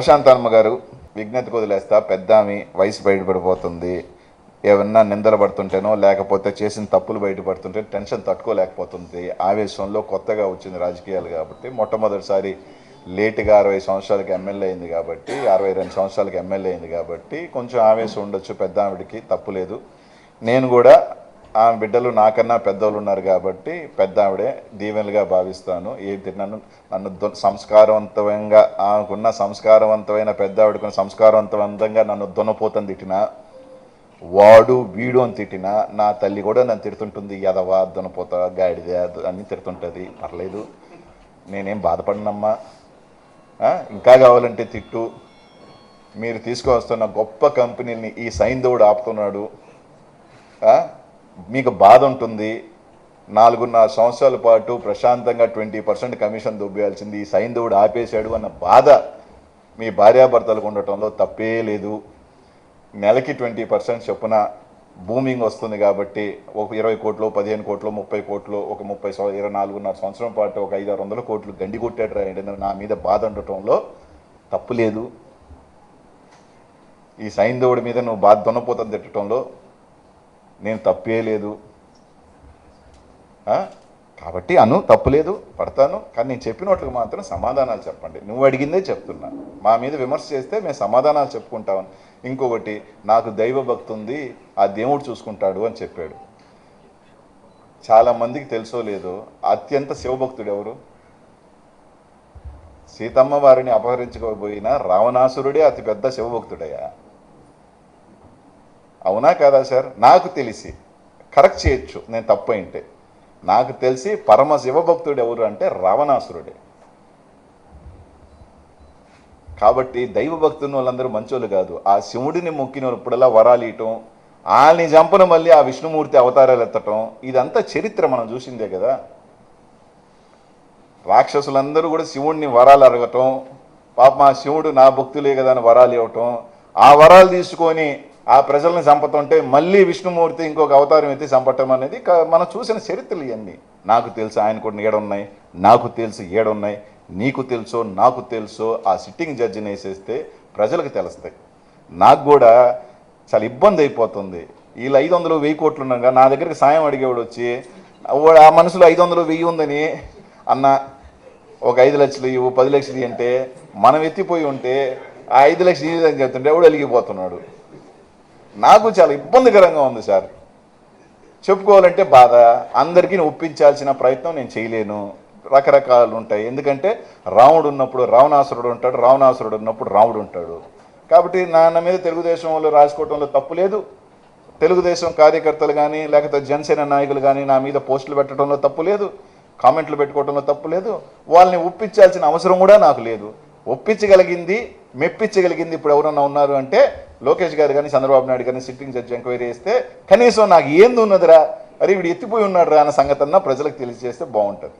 ప్రశాంత్ గారు విజ్ఞతకు వదిలేస్తా పెద్దామి వయసు బయటపడిపోతుంది. ఏమన్నా నిందలు పడుతుంటేనో లేకపోతే చేసిన తప్పులు బయటపడుతుంటే టెన్షన్ తట్టుకోలేకపోతుంది. ఆవేశంలో కొత్తగా వచ్చింది రాజకీయాలు కాబట్టి మొట్టమొదటిసారి లేటుగా అరవై సంవత్సరాలకి ఎమ్మెల్యే అయింది కాబట్టి అరవై రెండు సంవత్సరాలకి ఎమ్మెల్యే అయింది కాబట్టి కొంచెం ఆవేశం ఉండొచ్చు పెద్ద తప్పు లేదు. నేను కూడా ఆమె బిడ్డలు నాకన్నా పెద్దోళ్ళు ఉన్నారు కాబట్టి పెద్ద ఆవిడే దీవెనలుగా భావిస్తాను. ఏంటి నన్ను నన్ను సంస్కారవంతంగా ఆమెకున్న సంస్కారవంతమైన పెద్ద ఆవిడకున్న సంస్కారవంతవంతంగా నన్ను దున్నపోతం తిట్టినా వాడు వీడు అని తిట్టినా నా తల్లి కూడా నన్ను తిడుతుంటుంది. ఎదవా దునపోతా గాడిద అని తిడుతుంటుంది. పర్లేదు. నేనేం బాధపడినమ్మా. ఇంకా కావాలంటే తిట్టు. మీరు తీసుకువస్తున్న గొప్ప కంపెనీని ఈ సైంధవుడు ఆపుతున్నాడు. మీకు బాధ ఉంటుంది. నాలుగున్నర సంవత్సరాల పాటు ప్రశాంతంగా ట్వంటీ పర్సెంట్ కమిషన్ దుబ్బేయాల్సింది. ఈ సైంధవుడు ఆపేశాడు అన్న బాధ మీ భార్యాభర్తలకు ఉండటంలో తప్పే లేదు. నెలకి ట్వంటీ పర్సెంట్ చొప్పున బూమింగ్ వస్తుంది కాబట్టి ఒక ఇరవై కోట్లు పదిహేను కోట్లు ముప్పై కోట్లు ఒక ముప్పై ఇరవై నాలుగున్నర సంవత్సరం పాటు ఒక ఐదు ఆరు వందల కోట్లు గండి కొట్టాడు రాయండి నా మీద బాధ ఉండటంలో తప్పు లేదు. ఈ సైంధవుడి మీద నువ్వు బాధ దున్నపోతుంది తిట్టడంలో నేను తప్పే లేదు. కాబట్టి అను తప్పులేదు పడతాను. కానీ నేను చెప్పినట్లుగా మాత్రం సమాధానాలు చెప్పండి. నువ్వు అడిగిందే చెప్తున్నా. మా మీద విమర్శ చేస్తే మేము సమాధానాలు చెప్పుకుంటామని ఇంకొకటి నాకు దైవ భక్తి ఉంది ఆ దేవుడు చూసుకుంటాడు అని చెప్పాడు. చాలా మందికి తెలుసో లేదో అత్యంత శివభక్తుడు ఎవరు? సీతమ్మ వారిని అపహరించుకోబోయిన రావణాసురుడే అతిపెద్ద శివభక్తుడయ్యా. అవునా కాదా సార్? నాకు తెలిసి కరెక్ట్ చేయొచ్చు నేను తప్పు అయింటే నాకు తెలిసి పరమ శివభక్తుడు ఎవరు అంటే రావణాసురుడే. కాబట్టి దైవభక్తున్న వాళ్ళందరూ మంచోళ్ళు కాదు. ఆ శివుడిని మొక్కిన ఇప్పుడల్లా వరాలు ఇయటం వాళ్ళని చంపన మళ్ళీ ఆ విష్ణుమూర్తి అవతారాలు ఎత్తటం ఇదంతా చరిత్ర మనం చూసిందే కదా. రాక్షసులందరూ కూడా శివుడిని వరాలు అడగటం పాపం ఆ శివుడు నా భక్తులే కదా అని వరాలు ఇవ్వటం ఆ వరాలు తీసుకొని ఆ ప్రజల్ని చంపుతుంటే మళ్ళీ విష్ణుమూర్తి ఇంకొక అవతారం ఎత్తి చంపటం అనేది మనం చూసిన చరిత్రలు ఇవన్నీ. నాకు తెలుసు ఆయన కూడా ఏడున్నాయి నాకు తెలుసు ఏడున్నాయి నీకు తెలుసో నాకు తెలుసో ఆ సిట్టింగ్ జడ్జిని వేసేస్తే ప్రజలకు తెలుస్తాయి. నాకు కూడా చాలా ఇబ్బంది అయిపోతుంది. వీళ్ళు ఐదు వందలు వెయ్యి కోట్లు ఉన్నాగా నా దగ్గరికి సాయం అడిగేవాడు వచ్చి ఆ మనసులో ఐదు వందలు వెయ్యి ఉందని అన్న ఒక ఐదు లక్షలు ఇవ్వు పది లక్షలు అంటే మనం ఎత్తిపోయి ఉంటే ఆ ఐదు లక్షలు ఇవ్వదని చెప్తుంటే ఎవడు అలిగిపోతున్నాడు నాకు చాలా ఇబ్బందికరంగా ఉంది సార్. చెప్పుకోవాలంటే బాధ. అందరికీ ఒప్పించాల్సిన ప్రయత్నం నేను చేయలేను. రకరకాలు ఉంటాయి. ఎందుకంటే రాముడు ఉన్నప్పుడు రావణాసురుడు ఉంటాడు రావణాసురుడు ఉన్నప్పుడు రాముడు ఉంటాడు. కాబట్టి నాన్న మీద తెలుగుదేశం వాళ్ళు రాసుకోవడంలో తప్పు లేదు. తెలుగుదేశం కార్యకర్తలు కానీ లేకపోతే జనసేన నాయకులు కానీ నా మీద పోస్టులు పెట్టడంలో తప్పు లేదు. కామెంట్లు పెట్టుకోవడంలో తప్పు లేదు. వాళ్ళని ఒప్పించాల్సిన అవసరం కూడా నాకు లేదు. ఒప్పించగలిగింది మెప్పించగలిగింది ఇప్పుడు ఎవరన్నా ఉన్నారు అంటే లోకేష్ గారు కానీ చంద్రబాబు నాయుడు కానీ సిట్టింగ్ జడ్జి ఎంక్వైరీ చేస్తే కనీసం నాకు ఏంది ఉన్నదిరా? అరే వీడు ఎత్తిపోయి ఉన్నాడు రా అన్న సంగతి ప్రజలకు తెలియజేస్తే బాగుంటుంది.